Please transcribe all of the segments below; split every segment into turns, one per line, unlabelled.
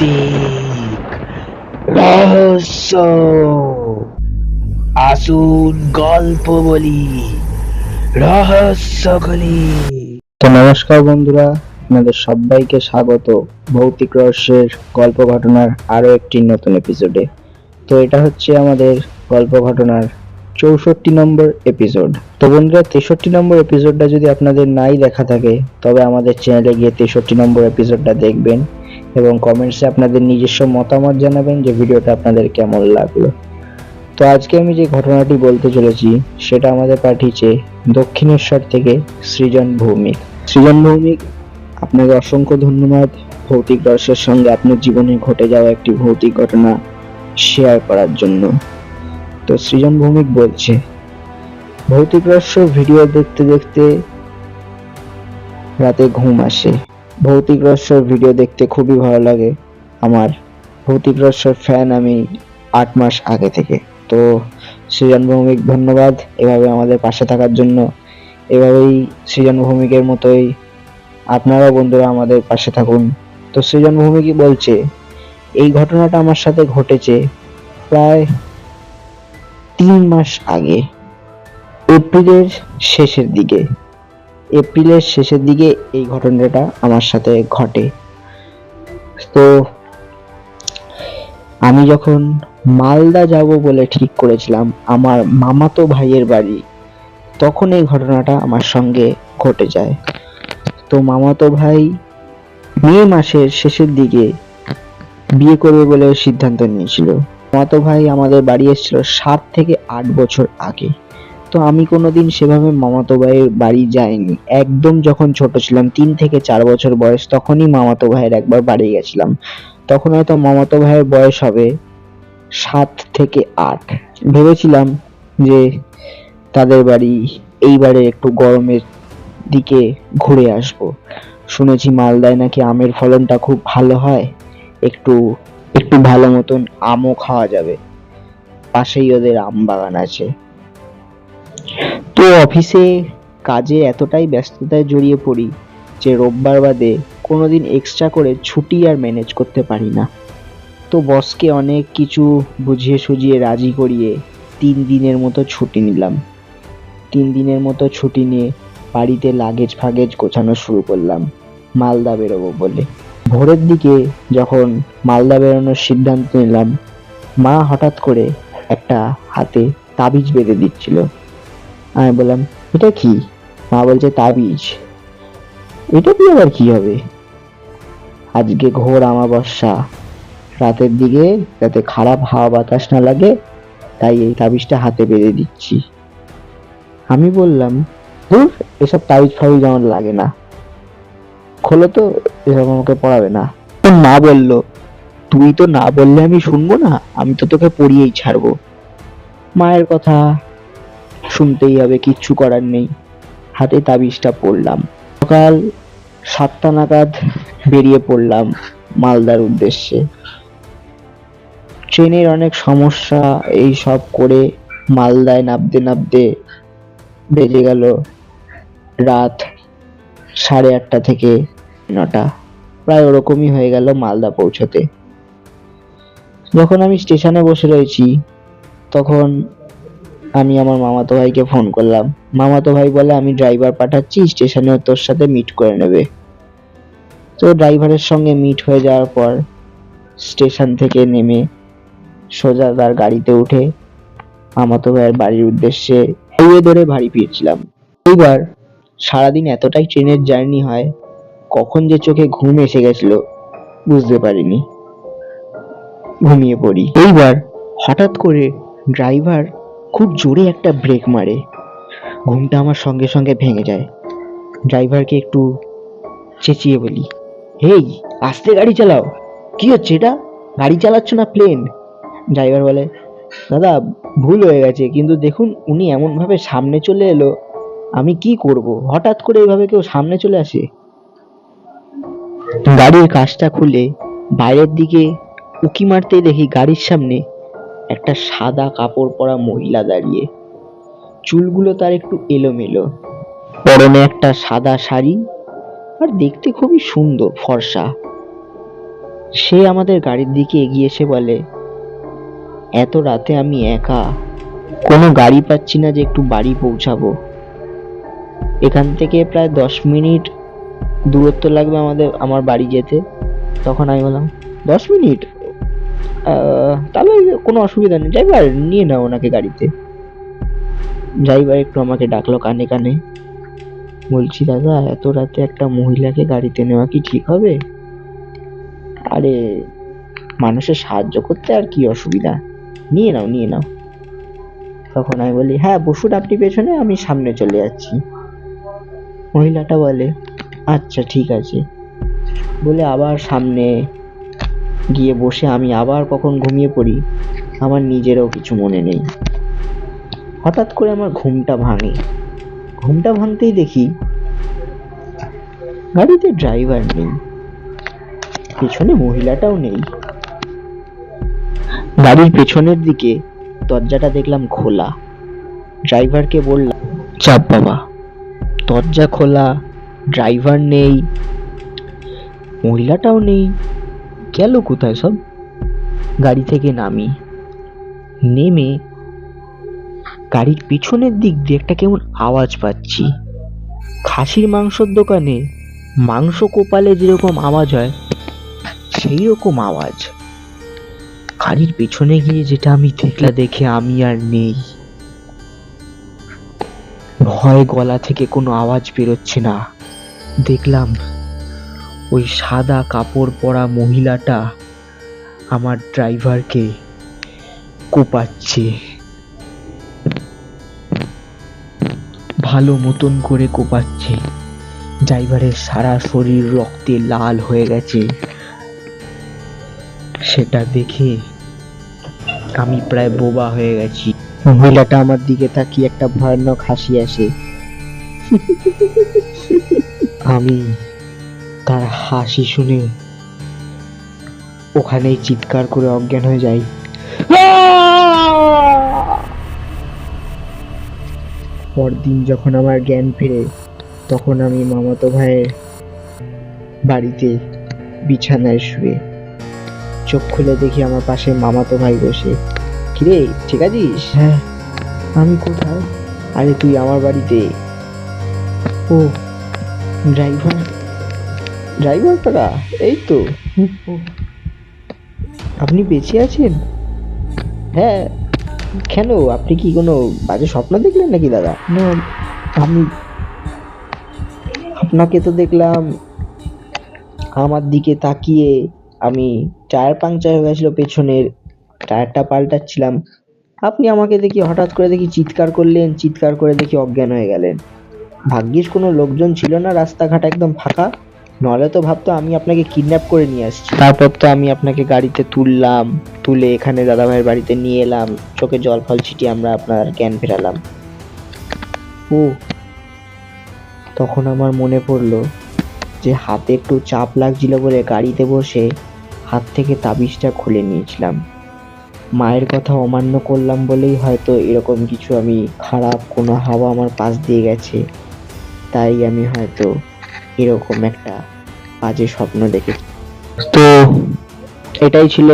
ভৌতিক রহস্য, আসুন গল্প বলি রহস্যগুলি
তো নমস্কার বন্ধুরা, আপনাদের সবাইকে স্বাগত ভৌতিক রহস্যের গল্প ঘটনার আরও একটি নতুন এপিসোডে তো এটা হচ্ছে আমাদের গল্প ঘটনার চৌষট্টি নম্বর এপিসোড তো বন্ধুরা, তেষট্টি নম্বর এপিসোডটা যদি আপনাদের নাই দেখা থাকে, তবে আমাদের চ্যানেলে গিয়ে তেষট্টি নম্বর এপিসোডটা দেখবেন এবং কমেন্টসে আপনাদের নিজস্ব মতামত জানাবেন যে ভিডিওটা আপনাদের কেমন লাগল। তো আজকে আমি যে ঘটনাটি বলতে চলেছি, সেটা আমাদের পাঠিয়েছে দক্ষিণেশ্বর থেকে সৃজন ভৌমিক। সৃজন ভৌমিক, আপনাকে অসংখ্য ধন্যবাদ। ভৌতিক রহস্যের সঙ্গে আপনার জীবনে ঘটে যাওয়া একটি ভৌতিক ঘটনা শেয়ার করার জন্য। তো সৃজন ভৌমিক বলছে। ভৌতিক রহস্য ভিডিও দেখতে দেখতে রাতে ঘুম আসে। ভৌতিক রহস্য ভিডিও দেখতে খুবই ভালো লাগে আমার। ভৌতিক রহস্যের ফ্যান আমি আট মাস আগে থেকে। তো সৃজন ভৌমিক ধন্যবাদ এভাবে আমাদের পাশে থাকার জন্য। এভাবেই সৃজন ভৌমিকের মতোই আপনারাও বন্ধুরা আমাদের পাশে থাকুন। তো সৃজন ভৌমিকই বলছে, এই ঘটনাটা আমার সাথে ঘটেছে প্রায় তিন মাস আগে, এপ্রিলের শেষের দিকে, এপ্রিলের শেষের দিকে এই ঘটনাটা আমার সাথে ঘটে। তো, আমি যখন মালদা যাব বলে ঠিক করেছিলাম আমার মামাতো ভাইয়ের বাড়ি, তখন এই ঘটনাটা আমার সঙ্গে ঘটে যায়। তো মামাতো ভাই মে মাসের শেষের দিকে বিয়ে করবে বলে সিদ্ধান্ত নিয়েছিল। মামাতো ভাই আমাদের বাড়ি এসেছিল সাত থেকে আট বছর আগে। তো আমি কোনোদিন সেভাবে মামাতো ভাইয়ের বাড়ি যাইনি। একদম যখন ছোট ছিলাম, তিন থেকে চার বছর বয়স, তখনই মামাতো ভাইয়ের একবার বাড়ি গেছিলাম। তখন হয়তো মামাতো ভাইয়ের বয়স হবে সাত থেকে আট। ভেবেছিলাম যে তাদের বাড়ি এইবারে একটু গরমের দিকে ঘুরে আসব। শুনেছি মালদায় নাকি আমের ফলনটা খুব ভালো হয়। একটু একটু ভালো মতন আমও খাওয়া যাবে। পাশেই ওদের আম বাগান আছে। তো অফিসে কাজে এতটাই ব্যস্ততায় জড়িয়ে পড়ি যে রোববার বাদে কোনোদিন এক্সট্রা করে ছুটি আর ম্যানেজ করতে পারি না। তো বসকে অনেক কিছু বুঝিয়ে সুঝিয়ে রাজি করিয়ে তিন দিনের মতো ছুটি নিলাম। তিন দিনের মতো ছুটি নিয়ে বাড়িতে লাগেজ ফাগেজ গোছানো শুরু করলাম। মালদা বেরোবো বলে। ভোরের দিকে যখন মালদা বেরোনোর সিদ্ধান্ত নিলাম, মা হঠাৎ করে একটা হাতে তাবিজ বেঁধে দিচ্ছিল। আমি বললাম, এটা কি? মা বলছে, তাবিজ। এটা দিয়ে আবার কি হবে? আজকে ঘোর আমাবস্যা। রাতের দিকে যাতে খারাপ হাওয়া বাতাস না লাগে, তাই এই তাবিজটা হাতে বেঁধে দিচ্ছি। আমি বললাম, ধুর, এসব তাবিজ ফাবিজ আমার লাগে না। খোলো তো। এসব আমাকে পড়াবে না। তো না বলল, তুই তো না বললে আমি শুনব না, আমি তো তোকে পড়িয়েই ছাড়বো। মায়ের কথা শুনতেই হবে, কিচ্ছু করার নেই। হাতে তাবিজটা পড়লাম। সকাল সাতটা নাগাদ বেরিয়ে পড়লাম মালদার উদ্দেশ্যে। ট্রেনের অনেক সমস্যা, এই সব করে মালদায় নামতে নামতে বেজে গেল রাত সাড়ে আটটা থেকে নটা। প্রায় ওরকমই হয়ে গেল মালদা পৌঁছতে। যখন আমি স্টেশনে বসে রয়েছি, তখন আমি আমার মামাতো ভাইকে ফোন করলাম। মামাতো ভাই বলে, আমি ড্রাইভার পাঠাচ্ছি স্টেশনে তোর সাথে মিট করে নেবে। তো ড্রাইভারের সঙ্গে মিট হয়ে যাওয়ার পর স্টেশন থেকে নেমে সোজা তার গাড়িতে উঠে মামাতো ভাইয়ের বাড়ির উদ্দেশ্যে হাইওয়ে ধরে বাড়ি ফিরছিলাম। এইবার সারাদিন এতটাই ট্রেনের জার্নি হয় কখন যে চোখে ঘুম এসে গেছিল বুঝতে পারিনি। ঘুমিয়ে পড়ি। এইবার হঠাৎ করে ড্রাইভার খুব জোরে একটা ব্রেক মারে। ঘুমটা আমার সঙ্গে সঙ্গে ভেঙে যায়। ড্রাইভারকে একটু চেঁচিয়ে বলি, হেই, আস্তে গাড়ি চালাও। কি হচ্ছে এটা? গাড়ি চালাচ্ছ না প্লেন? ড্রাইভার বলে, দাদা, ভুল হয়ে গেছে, কিন্তু দেখুন উনি এমনভাবে সামনে চলে এলো। আমি কি করব? হঠাৎ করে এইভাবে কেউ সামনে চলে আসে? গাড়ির কাঁচটা খুলে বাইরের দিকে উকি মারতেই দেখি গাড়ির সামনে একটা সাদা কাপড় পরা মহিলা দাঁড়িয়ে। চুলগুলো তার একটু এলোমেলো। পরনে একটা সাদা শাড়ি আর দেখতে খুবই সুন্দর ফর্সা। সে আমাদের গাড়ির দিকে এগিয়ে এসে বলে, এত রাতে আমি একা, কোনো গাড়ি পাচ্ছি না যে একটু বাড়ি পৌঁছাবো। এখান থেকে প্রায় দশ মিনিট দূরত্ব লাগবে আমাদের, আমার বাড়ি যেতে। তখন আমি বললাম, দশ মিনিট? তাহলে কোনো অসুবিধা নেই, ড্রাইভার নিয়ে নাও ওনাকে গাড়িতে। ড্রাইভার একটু আমাকে ডাকলো কানে কানে। বলছি, দাদা, এত রাতে একটা মহিলাকে গাড়িতে নেওয়া কি ঠিক হবে? আরে, মানুষের সাহায্য করতে আর কি অসুবিধা? নিয়ে নাও নিয়ে নাও। তখন আমি বলি হ্যাঁ বসুন আপনি পেছনে, আমি সামনে চলে যাচ্ছি। মহিলাটা বলে আচ্ছা ঠিক আছে। বলে আবার সামনে গিয়ে বসে আমি আবার কখন ঘুমিয়ে পড়ি, আমার নিজেরও কিছু মনে নেই। হঠাৎ করে আমার ঘুমটা ভাঙে। ঘুমটা ভাঙতেই দেখি গাড়িতে ড্রাইভার নেই, পেছনে মহিলাটাও নেই। গাড়ির পেছনের দিকে দরজাটা দেখলাম খোলা। ড্রাইভারকে বললাম, চাপ বাবা, দরজা খোলা ড্রাইভার নেই, মহিলাটাও নেই, গেল কোথায় সব? গাড়ি থেকে নামি, নেমে গাড়ির পিছনের দিক দিয়ে একটা কেমন আওয়াজ পাচ্ছি। খাসির মাংসর দোকানে মাংস কোপালে যেরকম আওয়াজ হয় সেই রকম আওয়াজ। গাড়ির পেছনে গিয়ে যেটা আমি দেখলা দেখে আমি আর নেই। ভয় গলা থেকে কোনো আওয়াজ বেরোচ্ছে না। দেখলাম ওই সাদা কাপড় পরা মহিলাটা আমার ড্রাইভারকে কোপাচ্ছে। ভালো মতন করে কোপাচ্ছে। ড্রাইভারের সারা শরীর রক্তে লাল হয়ে গেছে। সেটা দেখে আমি প্রায় বোবা হয়ে গেছি। মহিলাটা আমার দিকে তাকিয়ে একটা ভয়ানক হাসি আসে। আমি তার হাসি শুনে ওখানেই চিৎকার করে অজ্ঞান হয়ে যাই। পরদিন যখন আমার জ্ঞান ফিরে তখন আমি মামাতো ভাইয়ের বাড়িতে বিছানায় শুয়ে চোখ খুলে দেখি আমার পাশে মামাতো ভাই বসে। কিরে ঠিক আছিস? হ্যাঁ। আমি কোথায়? আরে তুই আমার বাড়িতে। ও ড্রাইভার ড্রাইভার টাকা এই তো। আপনি বেঁচে আছেন? হ্যাঁ। কেন আপনি কি কোনো বাজে স্বপ্ন দেখলেন নাকি দাদা? না আমি আপনাকে তো দেখলাম আমার দিকে তাকিয়ে আমি টায়ার পাংচার হয়ে গেছিল পেছনের টায়ারটা পাল্টাচ্ছিলাম। আপনি আমাকে দেখি হঠাৎ করে দেখি চিৎকার করলেন চিৎকার করে দেখি অজ্ঞান হয়ে গেলেন। ভাগ্যিস কোনো লোকজন ছিল না, রাস্তাঘাট একদম ফাঁকা। নলে তো ভাবতো আমি আপনাকে কিডন্যাপ করে নিয়ে আসছি। তারপর তো আমি আপনাকে গাড়িতে তুললাম, তুলে এখানে দাদাভাইয়ের বাড়িতে নিয়ে এলাম। চোখে জল ফল ছিটিয়ে আমরা আপনার জ্ঞান ফেরালাম। ও, তখন আমার মনে পড়ল যে হাতে একটু চাপ লাগছিল বলে গাড়িতে বসে হাত থেকে তাবিজটা খুলে নিয়েছিলাম। মায়ের কথা অমান্য করলাম বলেই হয়তো এরকম কিছু আমি খারাপ কোনো হাওয়া আমার পাশ দিয়ে গেছে। তাই আমি হয়তো এরকম একটা বাজে স্বপ্ন দেখেছি। তো এটাই ছিল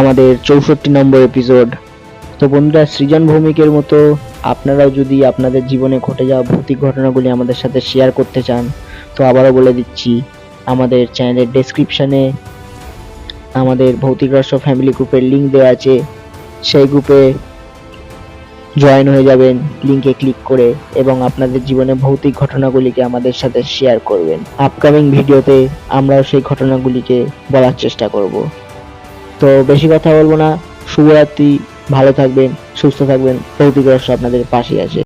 আমাদের চৌষট্টি নম্বর এপিসোড তো বন্ধুরা, সৃজন ভৌমিকের মতো আপনারাও যদি আপনাদের জীবনে ঘটে যাওয়া ভৌতিক ঘটনাগুলি আমাদের সাথে শেয়ার করতে চান, তো আবারও বলে দিচ্ছি, আমাদের চ্যানেলের ডেসক্রিপশনে আমাদের ভৌতিক রহস্য ফ্যামিলি গ্রুপের লিঙ্ক দেওয়া আছে। সেই গ্রুপে জয়েন হয়ে যাবেন। লিঙ্কে ক্লিক করে এবং আপনাদের জীবনে ভৌতিক ঘটনাগুলিকে আমাদের সাথে শেয়ার করবেন। আপকামিং ভিডিওতে আমরাও সেই ঘটনাগুলিকে বলার চেষ্টা করব। তো বেশি কথা বলব না। শুভরাত্রি। ভালো থাকবেন, সুস্থ থাকবেন। ভৌতিক রহস্য আপনাদের পাশে আছে।